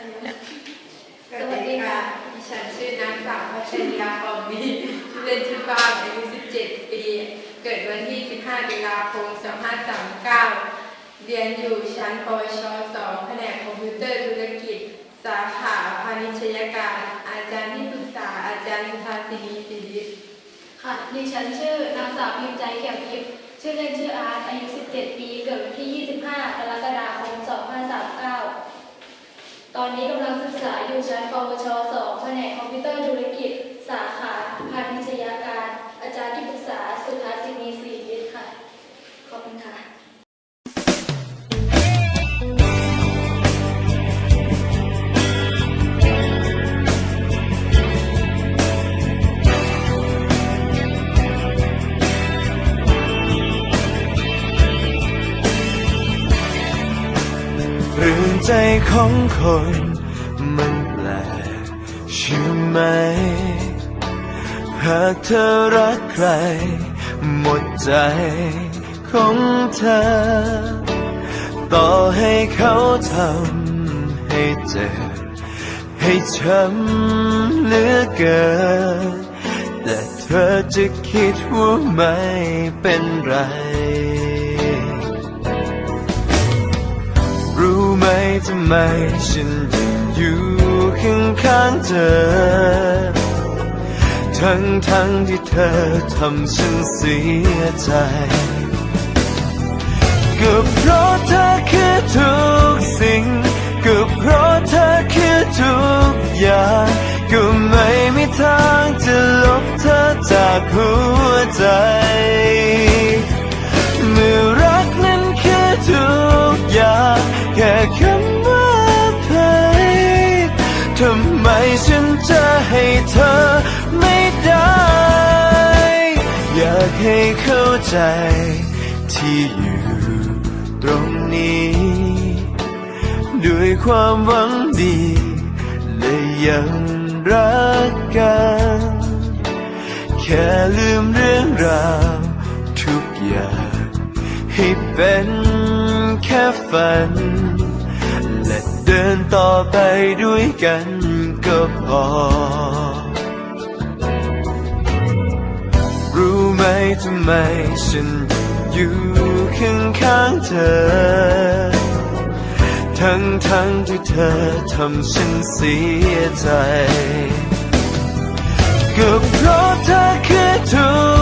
สวัสดีค่ะ ดิฉันชื่อนางสาวพัชริยาฟองดีชื่อเล่นชื่อฟ้างอายุ 17 ปี เกิดวันที่ 15ตุลาคม 2539 เรียนอยู่ชั้นปวช 2 แผนกคอมพิวเตอร์ธุรกิจ สาขาพาณิชยการ อาจารย์ที่ปรึกษาอาจารย์ทาสินีศิริศค่ะ ดิฉันชื่อนางสาวพิมใจเขียวทิพย์ ชื่อเล่นชื่ออาร์ต อายุ 17 ปี เกิดวันที่ 25 กรกฎาคม 2539 ตอนนี้กำลังศึกษาอยู่ชั้นปวช 2 ใจของคนมันแปลกใช่ไหม หากเธอรักใคร หมดใจของเธอ ต่อให้เขาทำให้เจ็บให้ช้ำเหลือเกิน แต่เธอจะคิดว่าไม่เป็นไร ไมฉันยังอยู่ข้างข้างๆเธอ ทั้งทั้งๆที่เธอทำฉันเสียใจก็เพราะเธอคือทุกสิ่งก็เพราะเธอคือทุกอย่างก็ไม่มีทางจะลบเธอจากหัวใจ ให้เข้าใจ ที่อยู่ตรงนี้ ด้วยความหวังดี และยังรักกัน แค่ลืมเรื่องราวทุกอย่างให้เป็นแค่ฝัน และเดินต่อไปด้วยกันก็พอ ทำไมฉันอยู่ข้างข้างๆเธอ ทั้งทั้งๆที่เธอทำฉันเสียใจ ก็เพราะเธอคือทุก